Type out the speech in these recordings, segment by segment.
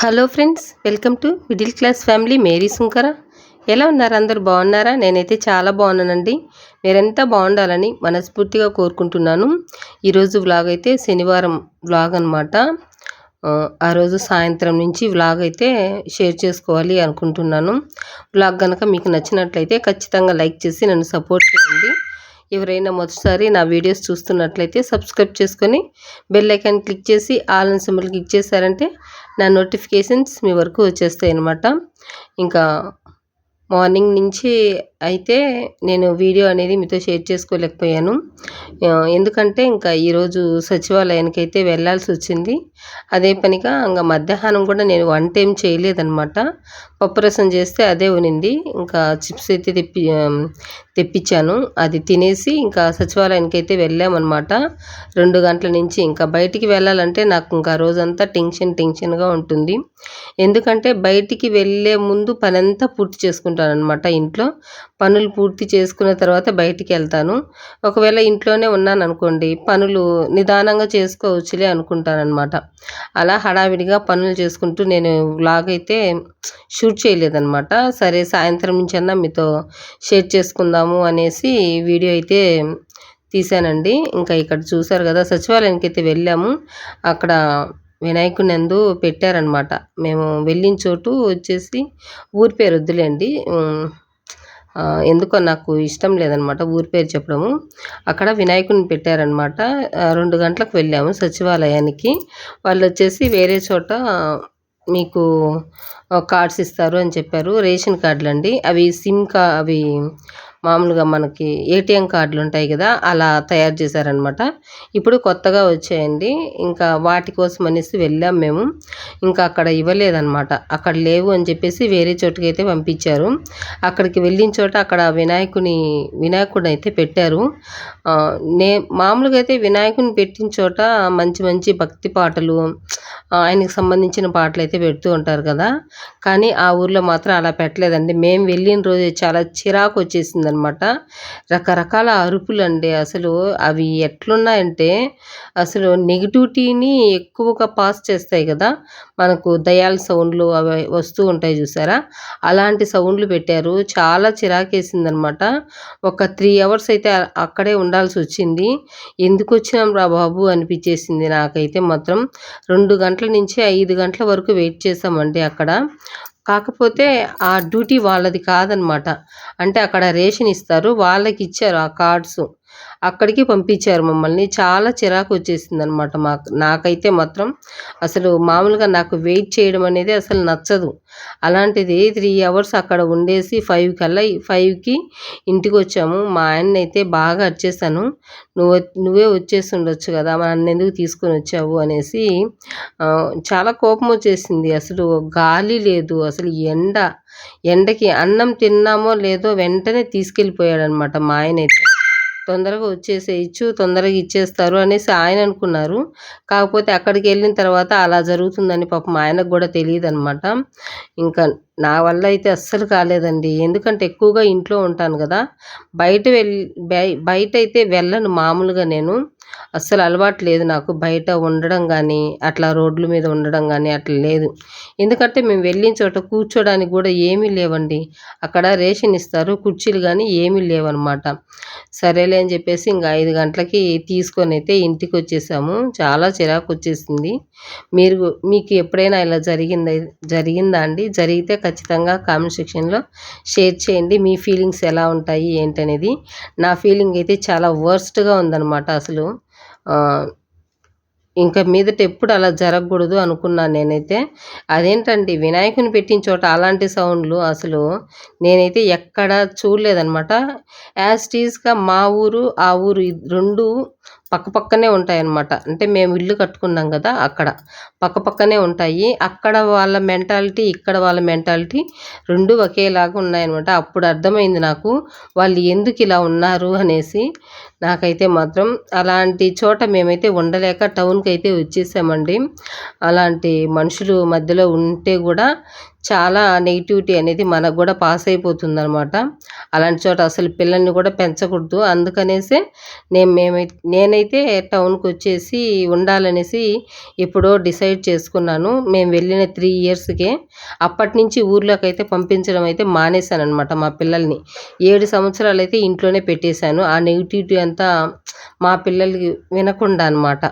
Hello friends welcome to middle class family. Mary Sunkara. ఎలా ఉన్నారు? అందరు బాగున్నారా? నేనైతే చాలా బాగున్నానండి. మీరంతా బాగుండాలని మనస్ఫూర్తిగా కోరుకుంటున్నాను. ఈరోజు వ్లాగ్ అయితే శనివారం వ్లాగ్ అనమాట ఆ రోజు సాయంత్రం నుంచి వ్లాగ్ అయితే షేర్ చేసుకోవాలి అనుకుంటున్నాను. వ్లాగ్ కనుక మీకు నచ్చినట్లయితే ఖచ్చితంగా లైక్ చేసి నన్ను సపోర్ట్ చేయండి. ఎవరైనా మొదటిసారి నా వీడియోస్ చూస్తున్నట్లయితే సబ్స్క్రైబ్ చేసుకొని బెల్ ఐకాన్ క్లిక్ చేసి ఆల్ అండ్ సింబల్ క్లిక్ చేశారంటే నా నోటిఫికేషన్స్ మీ వరకు వచ్చేస్తాయి అనమాట ఇంకా మార్నింగ్ నుంచి అయితే నేను వీడియో అనేది మీతో షేర్ చేసుకోలేకపోయాను. ఎందుకంటే ఇంకా ఈరోజు సచివాలయానికి అయితే వెళ్ళాల్సి వచ్చింది. అదే పనిగా ఇంకా మధ్యాహ్నం కూడా నేను వన్ టైం చేయలేదనమాట పప్పు రసం చేస్తే అదే ఉనింది. ఇంకా చిప్స్ అయితే తెప్పి తెప్పించాను. అది తినేసి ఇంకా సచివాలయానికి అయితే వెళ్ళామన్నమాట. రెండు గంటల నుంచి ఇంకా బయటికి వెళ్ళాలంటే నాకు ఇంకా రోజంతా టెన్షన్ టెన్షన్గా ఉంటుంది. ఎందుకంటే బయటికి వెళ్ళే ముందు పని అంతా పూర్తి చేసుకుంటాను అనమాట ఇంట్లో. పనులు పూర్తి చేసుకున్న తర్వాత బయటికి వెళ్తాను. ఒకవేళ ఇంట్లోనే ఉన్నాను అనుకోండి పనులు నిదానంగా చేసుకోవచ్చులే అనుకుంటానమాట అలా హడావిడిగా పనులు చేసుకుంటూ నేను వ్లాగ్ అయితే షూట్ చేయలేదన్నమాట. సరే సాయంత్రం నుంచి అన్నా మీతో షేర్ చేసుకుందాము అనేసి వీడియో అయితే తీసానండి ఇంకా ఇక్కడ చూసారు కదా సచివాలయానికి అయితే వెళ్ళాము. అక్కడ వినాయకుని ఎందు పెట్టారనమాట మేము వెళ్ళిన చోటు వచ్చేసి ఊరి పేరు వద్దులేండి. ఎందుకో నాకు ఇష్టం లేదనమాట ఊరి పేరు చెప్పడము. అక్కడ వినాయకుని పెట్టారనమాట రెండు గంటలకు వెళ్ళాము సచివాలయానికి. వాళ్ళు వచ్చేసి వేరే చోట మీకు కార్డ్స్ ఇస్తారు అని చెప్పారు రేషన్ కార్డులు అండి అవి సిమ్ కా అవి మామూలుగా మనకి ఏటీఎం కార్డులు ఉంటాయి కదా అలా తయారు చేశారనమాట ఇప్పుడు కొత్తగా వచ్చాయండి. ఇంకా వాటి కోసం అనేసి వెళ్ళాం మేము. ఇంకా అక్కడ ఇవ్వలేదన్నమాట. అక్కడ లేవు అని చెప్పేసి వేరే చోటుకి అయితే పంపించారు. అక్కడికి వెళ్ళిన చోట అక్కడ వినాయకుని వినాయకుడు అయితే పెట్టారు. నే మామూలుగా అయితే వినాయకుని పెట్టిన చోట మంచి మంచి భక్తి పాటలు ఆయనకి సంబంధించిన పాటలు అయితే పెడుతూ ఉంటారు కదా. కానీ ఆ ఊర్లో మాత్రం అలా పెట్టలేదండి. మేము వెళ్ళిన రోజు చాలా చిరాకు వచ్చేసింది అనమాట రకరకాల అరుపులు అండి అసలు అవి ఎట్లున్నాయంటే అసలు నెగిటివిటీని ఎక్కువగా పాస్ చేస్తాయి కదా. మనకు దయాల సౌండ్లు అవి వస్తూ ఉంటాయి చూసారా? అలాంటి సౌండ్లు పెట్టారు. చాలా చిరాకేసింది అనమాట ఒక త్రీ అవర్స్ అయితే అక్కడే ఉండాల్సి వచ్చింది. ఎందుకు వచ్చినాం రా బాబు అనిపించేసింది నాకైతే మాత్రం. రెండు గంటల నుంచి ఐదు గంటల వరకు వెయిట్ చేసామండి అక్కడ. కాకపోతే ఆ డ్యూటీ వాళ్ళది కాదనమాట. అంటే అక్కడ రేషన్ ఇస్తారు వాళ్ళకి ఇచ్చారు ఆ కార్డ్స్. అక్కడికి పంపించారు మమ్మల్ని. చాలా చిరాకు వచ్చేసింది అనమాట మాకు. నాకైతే మాత్రం అసలు మామూలుగా నాకు వెయిట్ చేయడం అనేది అసలు నచ్చదు. అలాంటిది త్రీ అవర్స్ అక్కడ ఉండేసి ఫైవ్ కల్లా ఫైవ్కి ఇంటికి వచ్చాము. మా ఆయన అయితే బాగా వచ్చేసాను నువ్వు నువ్వే వచ్చేసి ఉండొచ్చు కదా నన్ను ఎందుకు తీసుకొని వచ్చావు అనేసి చాలా కోపం వచ్చేసింది. అసలు గాలి లేదు అసలు ఎండ ఎండకి అన్నం తిన్నామో లేదో వెంటనే తీసుకెళ్ళిపోయాడనమాట మా ఆయన అయితే తొందరగా వచ్చేసేయచ్చు తొందరగా ఇచ్చేస్తారు అనేసి ఆయన అనుకున్నారు. కాకపోతే అక్కడికి వెళ్ళిన తర్వాత అలా జరుగుతుందని పాపం ఆయనకు కూడా తెలియదు అనమాట ఇంకా నా వల్ల అయితే అస్సలు కాలేదండి. ఎందుకంటే ఎక్కువగా ఇంట్లో ఉంటాను కదా. బయట వెళ్ళి బయట అయితే వెళ్ళను మామూలుగా నేను. అస్సలు అలవాటు లేదు నాకు బయట ఉండడం కానీ అట్లా రోడ్ల మీద ఉండడం కానీ అట్లా లేదు. ఎందుకంటే మేము వెళ్ళిన చోట కూర్చోడానికి కూడా ఏమీ లేవండి. అక్కడ రేషన్ ఇస్తారు కుర్చీలు కానీ ఏమీ లేవన్నమాట. సరేలే అని చెప్పేసి ఇంకా ఐదు గంటలకి తీసుకొని అయితే ఇంటికి వచ్చేసాము. చాలా చిరాకు వచ్చేసింది. మీరు మీకు ఎప్పుడైనా ఇలా జరిగిందా జరిగిందా అండి? జరిగితే ఖచ్చితంగా కామెంట్ సెక్షన్లో షేర్ చేయండి. మీ ఫీలింగ్స్ ఎలా ఉంటాయి ఏంటనేది. నా ఫీలింగ్ అయితే చాలా వర్స్ట్గా ఉందన్నమాట అసలు. ఇంకా మీదట ఎప్పుడు అలా జరగకూడదు అనుకున్నాను నేనైతే. అదేంటండి వినాయకుని పెట్టిన చోట అలాంటి సౌండ్లు అసలు నేనైతే ఎక్కడ చూడలేదనమాట యాజ్ టీజ్గా మా ఊరు ఆ ఊరు రెండు పక్క పక్కనే ఉంటాయన్నమాట. అంటే మేము ఇల్లు కట్టుకున్నాం కదా అక్కడ. పక్క పక్కనే ఉంటాయి. అక్కడ వాళ్ళ మెంటాలిటీ ఇక్కడ వాళ్ళ మెంటాలిటీ రెండు ఒకేలాగా ఉన్నాయన్నమాట. అప్పుడు అర్థమైంది నాకు వాళ్ళు ఎందుకు ఇలా ఉన్నారు అనేసి. నాకైతే మాత్రం అలాంటి చోట మేమైతే ఉండలేక టౌన్కి అయితే వచ్చేసామండి. అలాంటి మనుషులు మధ్యలో ఉంటే కూడా చాలా నెగిటివిటీ అనేది మనకు కూడా పాస్ అయిపోతుంది అనమాట అలాంటి చోట అసలు పిల్లల్ని కూడా పెంచకూడదు. అందుకనేసే నేను మేమైతే నేనైతే టౌన్కి వచ్చేసి ఉండాలనేసి ఎప్పుడో డిసైడ్ చేసుకున్నాను. మేము వెళ్ళిన త్రీ ఇయర్స్కే అప్పటి నుంచి ఊర్లోకి అయితే పంపించడం అయితే మానేశాను అనమాట మా పిల్లల్ని. ఏడు సంవత్సరాలు అయితే ఇంట్లోనే పెట్టేశాను. ఆ నెగిటివిటీ అంతా మా పిల్లలకి వినకుండా అనమాట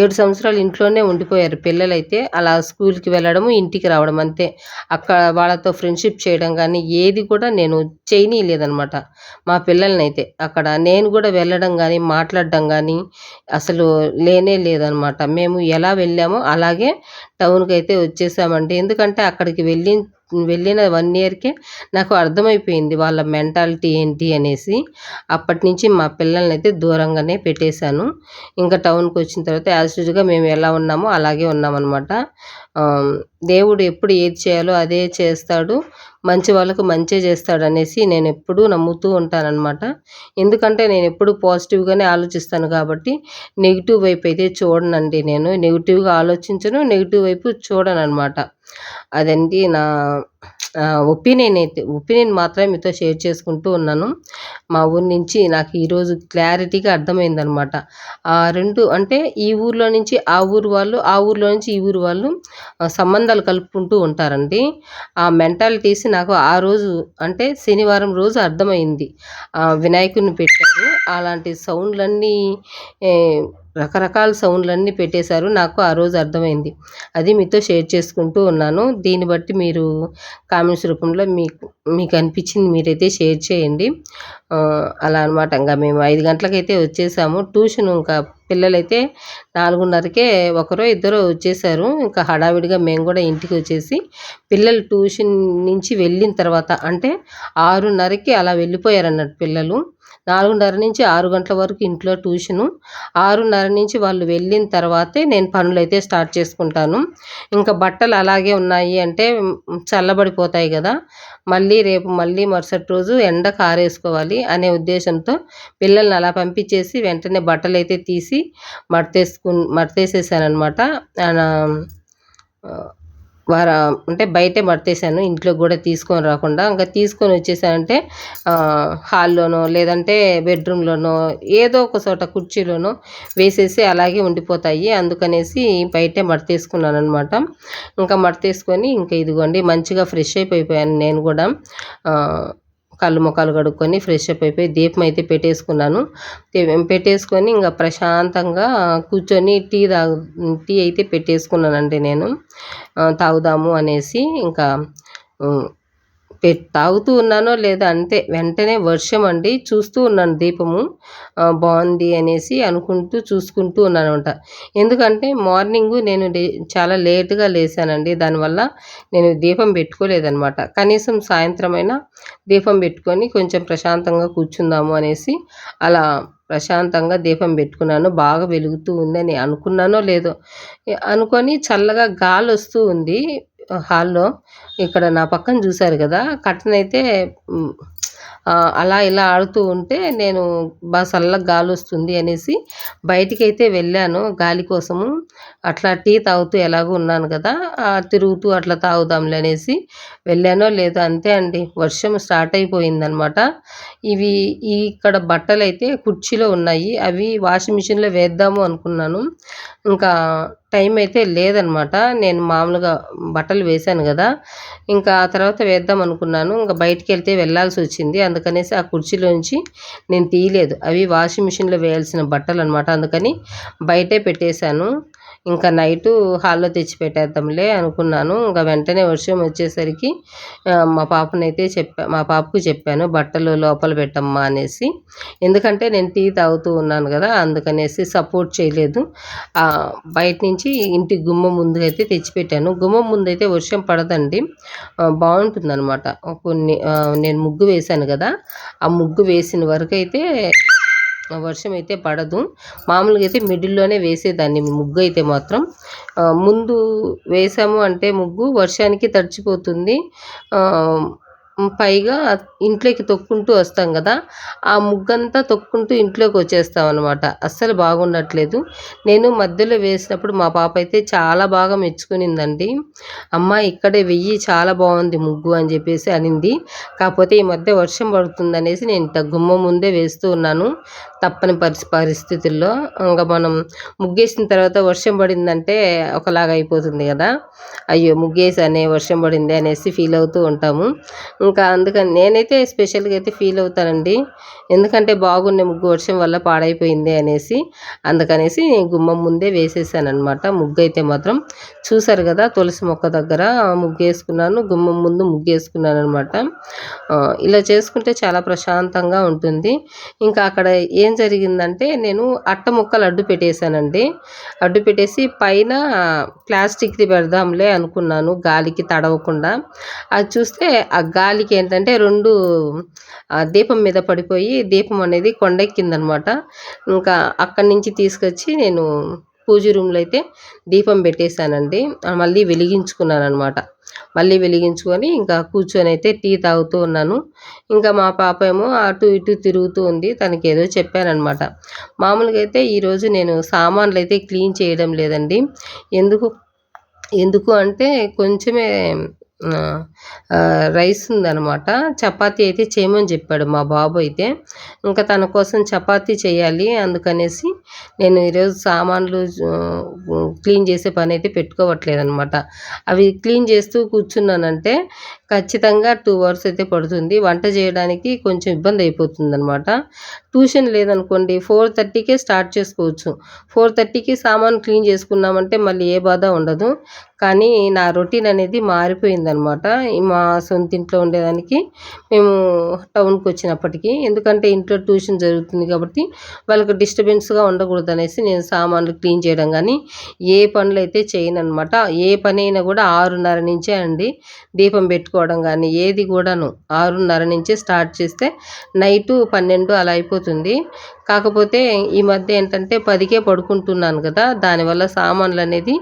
ఏడు సంవత్సరాలు ఇంట్లోనే ఉండిపోయారు పిల్లలైతే. అలా స్కూల్కి వెళ్ళడము ఇంటికి రావడం అంతే. అక్కడ వాళ్ళతో ఫ్రెండ్షిప్ చేయడం కానీ ఏది కూడా నేను చేయనీయలేదనమాట మా పిల్లల్ని అయితే అక్కడ నేను కూడా వెళ్ళడం కానీ మాట్లాడడం కానీ అసలు లేనే లేదనమాట మేము ఎలా వెళ్ళామో అలాగే టౌన్కి అయితే వచ్చేసామండి. ఎందుకంటే అక్కడికి వెళ్ళి వెళ్ళిన వన్ ఇయర్కే నాకు అర్థమైపోయింది వాళ్ళ మెంటాలిటీ ఏంటి అనేసి. అప్పటి నుంచి మా పిల్లల్ని అయితే దూరంగానే పెట్టేశాను. ఇంకా టౌన్కి వచ్చిన తర్వాత యాజ్ యూజ్గా మేము ఎలా ఉన్నామో అలాగే ఉన్నామన్నమాట. దేవుడు ఎప్పుడు ఏది చేయాలో అదే చేస్తాడు. మంచి వాళ్ళకు మంచే చేస్తాడు అనేసి నేను ఎప్పుడూ నమ్ముతూ ఉంటానన్నమాట. ఎందుకంటే నేను ఎప్పుడు పాజిటివ్గానే ఆలోచిస్తాను కాబట్టి నెగిటివ్ వైపు అయితే చూడనండి నేను. నెగిటివ్గా ఆలోచించను నెగిటివ్ వైపు చూడను అనమాట అదండి నా ఒపీనియన్ అయితే ఒపీనియన్ మాత్రమే మీతో షేర్ చేసుకుంటూ ఉన్నాను. మా ఊరి నుంచి నాకు ఈరోజు క్లారిటీగా అర్థమైందనమాట. ఆ రెండు అంటే ఈ ఊర్లో నుంచి ఆ ఊరు వాళ్ళు ఆ ఊర్లో నుంచి ఈ ఊరు వాళ్ళు సంబంధాలు కలుపుకుంటూ ఉంటారండి. ఆ మెంటాలిటీస్ నాకు ఆ రోజు అంటే శనివారం రోజు అర్థమైంది. వినాయకుడిని పెట్టారు. అలాంటి సౌండ్లన్నీ రకరకాల సౌండ్లన్నీ పెట్టేశారు. నాకు ఆ రోజు అర్థమైంది. అది మీతో షేర్ చేసుకుంటూ ఉన్నాను. దీన్ని బట్టి మీరు కామెంట్స్ రూపంలో మీకు మీకు అనిపించింది మీరైతే షేర్ చేయండి. అలా అనమాట ఇంకా మేము ఐదు గంటలకైతే వచ్చేసాము. ట్యూషన్ ఇంకా పిల్లలైతే నాలుగున్నరకే ఒకరో ఇద్దరో వచ్చేసారు. ఇంకా హడావిడిగా మేము కూడా ఇంటికి వచ్చేసి పిల్లలు ట్యూషన్ నుంచి వెళ్ళిన తర్వాత అంటే ఆరున్నరకి అలా వెళ్ళిపోయారు అన్నట్టు పిల్లలు. నాలుగున్నర నుంచి ఆరు గంటల వరకు ఇంట్లో ట్యూషను. ఆరున్నర నుంచి వాళ్ళు వెళ్ళిన తర్వాతే నేను పనులు అయితే స్టార్ట్ చేసుకుంటాను. ఇంకా బట్టలు అలాగే ఉన్నాయి అంటే చల్లబడిపోతాయి కదా. మళ్ళీ రేపు మళ్ళీ మరుసటి రోజు ఎండ కారేసుకోవాలి అనే ఉద్దేశంతో పిల్లల్ని అలా పంపించేసి వెంటనే బట్టలు అయితే తీసి మడతేసుకు మడతేసేసాను అనమాట వారు అంటే బయటే మడతేసాను ఇంట్లో కూడా తీసుకొని రాకుండా. ఇంకా తీసుకొని వచ్చేసానంటే హాల్లోనో లేదంటే బెడ్రూమ్లోనో ఏదో ఒక చోట కుర్చీలోనో వేసేసి అలాగే ఉండిపోతాయి. అందుకనేసి బయటే మడతేసుకున్నాను అనమాట ఇంకా మడతేసుకొని ఇంకా ఇదిగోండి మంచిగా ఫ్రెష్ అయిపోయిపోయాను నేను కూడా. కళ్ళు ముఖాలు కడుక్కొని ఫ్రెష్ అప్ అయిపోయి దీపం అయితే పెట్టేసుకున్నాను. పెట్టేసుకొని ఇంకా ప్రశాంతంగా కూర్చొని టీ తాగు టీ అయితే పెట్టేసుకున్నానండి నేను. తాగుదాము అనేసి ఇంకా తాగుతూ ఉన్నానో లేదా అంతే. వెంటనే వర్షం అండి. చూస్తూ ఉన్నాను దీపము. బాగుంది అనేసి అనుకుంటూ చూసుకుంటూ ఉన్నాను అనమాట ఎందుకంటే మార్నింగ్ నేను చాలా లేటుగా లేసానండి. దానివల్ల నేను దీపం పెట్టుకోలేదనమాట కనీసం సాయంత్రమైనా దీపం పెట్టుకొని కొంచెం ప్రశాంతంగా కూర్చుందాము అనేసి అలా ప్రశాంతంగా దీపం పెట్టుకున్నాను. బాగా వెలుగుతూ ఉందని అనుకున్నానో లేదో. అనుకొని చల్లగా గాలి వస్తూ ఉంది. హాల్లో ఇక్కడ నా పక్కన చూశారు కదా కర్టెన్ అయితే అలా ఇలా ఆడుతూ ఉంటే నేను బాగా చల్లగా గాలి వస్తుంది అనేసి బయటికైతే వెళ్ళాను గాలి కోసము. అట్లా టీ తాగుతూ ఎలాగో ఉన్నాను కదా తిరుగుతూ అట్లా తాగుదాంలే అనేసి వెళ్ళానో లేదో అంతే అండి. వర్షం స్టార్ట్ అయిపోయిందనమాట. ఇవి ఇక్కడ బట్టలు అయితే కుర్చీలో ఉన్నాయి. అవి వాషింగ్ మిషన్లో వేద్దాము అనుకున్నాను. ఇంకా టైం అయితే లేదనమాట. నేను మామూలుగా బట్టలు వేశాను కదా ఇంకా ఆ తర్వాత వేద్దాం అనుకున్నాను. ఇంకా బయటికి వెళ్తే వెళ్ళాల్సి వచ్చింది. అందుకనేసి ఆ కుర్చీలోంచి నేను తీయలేదు. అవి వాషింగ్ మిషన్లో వేయాల్సిన బట్టలు అనమాట అందుకని బయటే పెట్టేశాను. ఇంకా నైటు హాల్లో తెచ్చి పెట్టేద్దాంలే అనుకున్నాను. ఇంకా వెంటనే వర్షం వచ్చేసరికి మా పాపనైతే చెప్పా మా పాపకు చెప్పాను బట్టలు లోపల పెట్టమ్మా అనేసి. ఎందుకంటే నేను టీ తాగుతూ ఉన్నాను కదా అందుకనేసి సపోర్ట్ చేయలేదు. బయట నుంచి ఇంటి గుమ్మం ముందు అయితే తెచ్చిపెట్టాను. గుమ్మం ముందు అయితే వర్షం పడదండి. బాగుంటుంది అనమాట కొన్ని నేను ముగ్గు వేశాను కదా ఆ ముగ్గు వేసిన వరకు అయితే వర్షం అయితే పడదు. మామూలుగా అయితే మిడిల్లోనే వేసేదాన్ని ముగ్గు అయితే మాత్రం. ముందు వేసాము అంటే ముగ్గు వర్షానికి తడిచిపోతుంది. పైగా ఇంట్లోకి తొక్కుంటూ వస్తాం కదా ఆ ముగ్గంతా తొక్కుంటూ ఇంట్లోకి వచ్చేస్తాం అనమాట అస్సలు బాగుండట్లేదు. నేను మధ్యలో వేసినప్పుడు మా పాప అయితే చాలా బాగా మెచ్చుకునిందండి. అమ్మ ఇక్కడే వెయ్యి చాలా బాగుంది ముగ్గు అని చెప్పేసి అనింది. కాకపోతే ఈ మధ్య వర్షం పడుతుంది అనేసి నేను ఇంత గుమ్మ ముందే వేస్తూ ఉన్నాను. తప్పని పరిస్థి పరిస్థితుల్లో ఇంకా మనం ముగ్గేసిన తర్వాత వర్షం పడిందంటే ఒకలాగా అయిపోతుంది కదా. అయ్యో ముగ్గేసానే వర్షం పడింది అనేసి ఫీల్ అవుతూ ఉంటాము. ఇంకా అందుకని నేనైతే స్పెషల్గా అయితే ఫీల్ అవుతానండి. ఎందుకంటే బాగుండే ముగ్గు వర్షం వల్ల పాడైపోయింది అనేసి అందుకనేసి గుమ్మం ముందే వేసేసాను అనమాట ముగ్గు అయితే మాత్రం చూసారు కదా తులసి మొక్క దగ్గర ముగ్గు వేసుకున్నాను గుమ్మం ముందు ముగ్గు వేసుకున్నాను అనమాట ఇలా చేసుకుంటే చాలా ప్రశాంతంగా ఉంటుంది. ఇంకా అక్కడ ఏం జరిగిందంటే నేను అట్ట ముక్కలు అడ్డు పెట్టేశానండి. అడ్డు పెట్టేసి పైన ప్లాస్టిక్ది పెడదాంలే అనుకున్నాను గాలికి తడవకుండా. అది చూస్తే ఆ గాలి గాలికి ఏంటంటే రెండు దీపం మీద పడిపోయి దీపం అనేది కొండెక్కిందనమాట ఇంకా అక్కడి నుంచి తీసుకొచ్చి నేను పూజ రూమ్లో అయితే దీపం పెట్టేశానండి. మళ్ళీ వెలిగించుకున్నాను అనమాట మళ్ళీ వెలిగించుకొని ఇంకా కూర్చొని అయితే టీ తాగుతూ ఉన్నాను. ఇంకా మా పాప ఏమో అటు ఇటు తిరుగుతూ ఉంది. తనకి ఏదో చెప్పానమాట మామూలుగా అయితే ఈరోజు నేను సామాన్లు అయితే క్లీన్ చేయడం లేదండి. ఎందుకు ఎందుకు అంటే కొంచెమే రైస్ ఉందనమాట చపాతీ అయితే చేయమని చెప్పాడు మా బాబు అయితే. ఇంకా తన కోసం చపాతీ చేయాలి అందుకనేసి నేను ఈరోజు సామాన్లు క్లీన్ చేసే పని అయితే పెట్టుకోవట్లేదు అనమాట అవి క్లీన్ చేస్తూ కూర్చున్నానంటే ఖచ్చితంగా టూ అవర్స్ అయితే పడుతుంది. వంట చేయడానికి కొంచెం ఇబ్బంది అయిపోతుంది అనమాట ట్యూషన్ లేదనుకోండి ఫోర్ థర్టీకే స్టార్ట్ చేసుకోవచ్చు. ఫోర్ థర్టీకి సామాన్ క్లీన్ చేసుకున్నామంటే మళ్ళీ ఏ బాధ ఉండదు. కానీ నా రొటీన్ అనేది మారిపోయిందనమాట మా సొంత ఇంట్లో ఉండేదానికి మేము టౌన్కి వచ్చినప్పటికీ. ఎందుకంటే ఇంట్లో ట్యూషన్ జరుగుతుంది కాబట్టి వాళ్ళకి డిస్టర్బెన్స్గా ఉండకూడదు అనేసి నేను సామాన్లు క్లీన్ చేయడం కానీ ఏ పనులు అయితే చేయను అనమాట ఏ పని అయినా కూడా ఆరున్నర నుంచే అండి దీపం పెట్టుకో చేసుకోవడం కానీ ఏది కూడాను ఆరున్నర నుంచి స్టార్ట్ చేస్తే నైటు పన్నెండు అలా అయిపోతుంది. కాకపోతే ఈ మధ్య ఏంటంటే పదికే పడుకుంటున్నాను కదా దానివల్ల సామాన్లు అనేది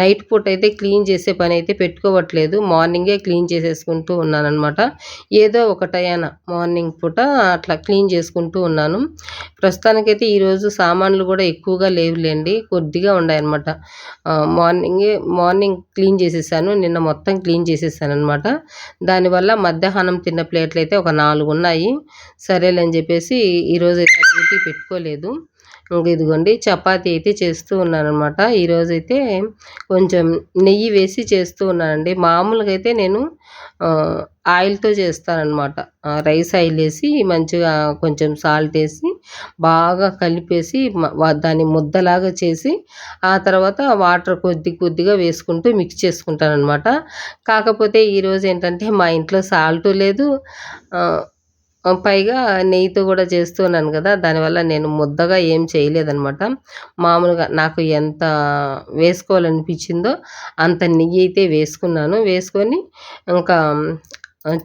నైట్ పూట అయితే క్లీన్ చేసే పని అయితే పెట్టుకోవట్లేదు. మార్నింగే క్లీన్ చేసేసుకుంటూ ఉన్నాను అనమాట ఏదో ఒకటైనా మార్నింగ్ పూట అట్లా క్లీన్ చేసుకుంటూ ఉన్నాను. ప్రస్తుతానికైతే ఈరోజు సామాన్లు కూడా ఎక్కువగా లేవులేండి కొద్దిగా ఉన్నాయన్నమాట మార్నింగే మార్నింగ్ క్లీన్ చేసేసాను నిన్న మొత్తం క్లీన్ చేసేసాను అనమాట దానివల్ల మధ్యాహ్నం తిన్న ప్లేట్లు అయితే ఒక నాలుగు ఉన్నాయి సరేలే అని చెప్పేసి ఈరోజు అయితే డ్యూటీ పెట్టుకోలేదు. ఇదిగోండి చపాతీ అయితే చేస్తూ ఉన్నాను అనమాట ఈరోజైతే కొంచెం నెయ్యి వేసి చేస్తూ ఉన్నానండి. మామూలుగా అయితే నేను ఆయిల్తో చేస్తానన్నమాట. రైస్ ఆయిల్ వేసి మంచిగా కొంచెం సాల్ట్ వేసి బాగా కలిపేసి దాన్ని ముద్దలాగా చేసి ఆ తర్వాత వాటర్ కొద్ది కొద్దిగా వేసుకుంటూ మిక్స్ చేసుకుంటానమాట కాకపోతే ఈరోజు ఏంటంటే మా ఇంట్లో సాల్ట్ లేదు. పైగా నెయ్యితో కూడా చేస్తున్నాను కదా దానివల్ల నేను ముద్దగా ఏం చేయలేదనమాట మామూలుగా నాకు ఎంత వేసుకోవాలనిపించిందో అంత నెయ్యి అయితే వేసుకున్నాను. వేసుకొని ఇంకా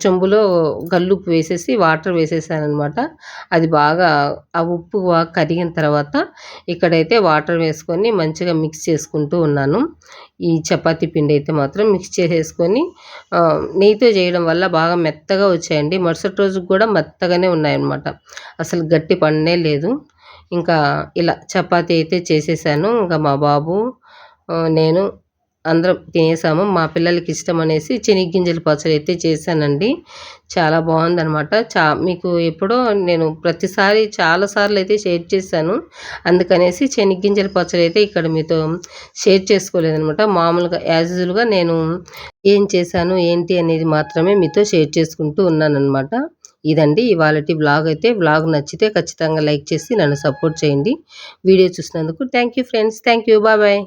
చెంబులో గల్లుప్పు వేసేసి వాటర్ వేసేసాను అనమాట అది బాగా ఆ ఉప్పు బాగా కరిగిన తర్వాత ఇక్కడైతే వాటర్ వేసుకొని మంచిగా మిక్స్ చేసుకుంటూ ఉన్నాను. ఈ చపాతీ పిండి అయితే మాత్రం మిక్స్ చేసేసుకొని నెయ్యితో చేయడం వల్ల బాగా మెత్తగా వచ్చాయండి. మరుసటి రోజు కూడా మెత్తగానే ఉన్నాయన్నమాట. అసలు గట్టి పడనే లేదు. ఇంకా ఇలా చపాతీ అయితే చేసేసాను. ఇంకా మా బాబు నేను అందరం తినేసాము. మా పిల్లలకి ఇష్టం అనేసి చెనిగ్గింజల పచ్చడి అయితే చేశానండి. చాలా బాగుందనమాట చా మీకు ఎప్పుడో నేను ప్రతిసారి చాలాసార్లు అయితే షేర్ చేశాను. అందుకనేసి చెనిగ్గింజల పచ్చడి అయితే ఇక్కడ మీతో షేర్ చేసుకోలేదనమాట మామూలుగా యాజ్ యూజువల్గా నేను ఏం చేశాను ఏంటి అనేది మాత్రమే మీతో షేర్ చేసుకుంటూ ఉన్నానమాట ఇదండి ఇవాళ బ్లాగ్ అయితే. బ్లాగ్ నచ్చితే ఖచ్చితంగా లైక్ చేసి నన్ను సపోర్ట్ చేయండి. వీడియో చూసినందుకు thank you friends. Thank you bye bye.